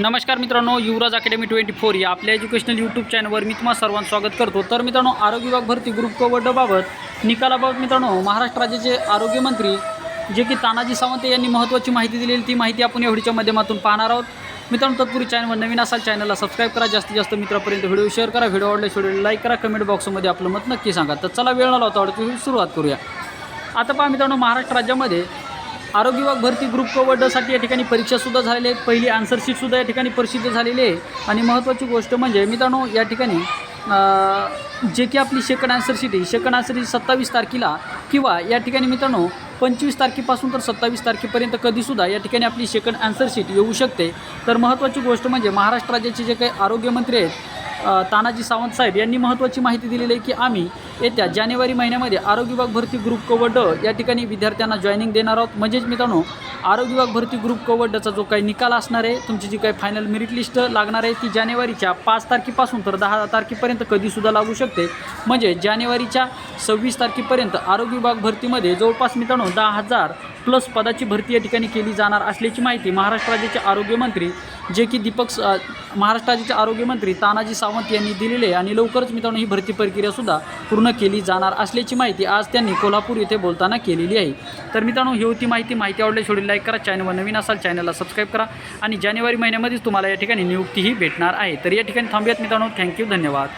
नमस्कार मित्रांनो युवराज academy twenty four या आपल्या एज्युकेशनल यूट्यूब चॅनलवर मी तुम्हाला सर्वांचं स्वागत करतो. तर मित्रांनो आरोग्य विभाग भरती ग्रुप कवडबाबत निकालाबाबत मित्रांनो महाराष्ट्र राज्याचे आरोग्यमंत्री जे की तानाजी सावंत यांनी महत्त्वाची माहिती दिलेली ती माहिती आपण एवढीच्या माध्यमातून पाहणार आहोत. मित्रांनो तत्पूर्वी चॅनलवर नवीन असाल चॅनलला सबस्क्राईब करा. जास्तीत जास्त मित्रापर्यंत व्हिडिओ शेअर करा. व्हिडिओ आवडल्यास व्हिडिओ लाईक करा. कमेंट बॉक्समध्ये आपलं मत नक्की सांगा. तर चला वेळ आला होता आवडतो सुरुवात करूया. आता पहा मित्रांनो महाराष्ट्र राज्यामध्ये आरोग्य विभाग भरती ग्रुप कवडसाठी या ठिकाणी परीक्षासुद्धा झालेली आहेत. पहिली आन्सर शीटसुद्धा या ठिकाणी प्रसिद्ध झालेली आहे. आणि महत्त्वाची गोष्ट म्हणजे मित्रांनो या ठिकाणी जे की आपली सेकंड आन्सर शीट आहे. सेकंड आन्सर शीट सत्तावीस तारखेला किंवा या ठिकाणी मित्रांनो पंचवीस तारखेपासून तर सत्तावीस तारखेपर्यंत कधीसुद्धा या ठिकाणी आपली सेकंड आन्सर शीट येऊ शकते. तर महत्त्वाची गोष्ट म्हणजे महाराष्ट्र राज्याचे जे काही आरोग्यमंत्री आहेत तानाजी सावंत साहेब यांनी महत्त्वाची माहिती दिलेली आहे की आम्ही येत्या जानेवारी महिन्यामध्ये आरोग्य विभाग भरती ग्रुप कवड या ठिकाणी विद्यार्थ्यांना जॉईनिंग देणार आहोत. म्हणजेच मित्रांनो आरोग्य विभाग भरती ग्रुप कवडचा जो काही निकाल असणार आहे तुमची जी काही फायनल मेरिट लिस्ट लागणार आहे ती जानेवारीच्या पाच तारखेपासून तर दहा तारखेपर्यंत कधीसुद्धा लागू शकते. म्हणजे जानेवारीच्या सव्वीस तारखेपर्यंत आरोग्य विभाग भरतीमध्ये जवळपास मित्रांनो दहा हजार प्लस पदाची भरती या ठिकाणी केली जाणार असल्याची माहिती महाराष्ट्र राज्याचे आरोग्यमंत्री जे की दीपक महाराष्ट्र राज्याचे आरोग्यमंत्री तानाजी सावंत यांनी दिलेले आहे आणि लवकरच मित्रांनो ही भरती प्रक्रियासुद्धा पूर्ण केली जाणार असल्याची माहिती आज त्यांनी कोल्हापूर येथे बोलताना केलेली आहे. तर मित्रांनो ही होती माहिती. माहिती आवडली व्हिडिओ लाईक करा चॅनलवर नवीन असाल चॅनलला सबस्क्राईब करा आणि जानेवारी महिन्यामध्येच तुम्हाला या ठिकाणी नियुक्तीही भेटणार आहे. तर या ठिकाणी थांबूयात मित्रांनो. थँक्यू धन्यवाद.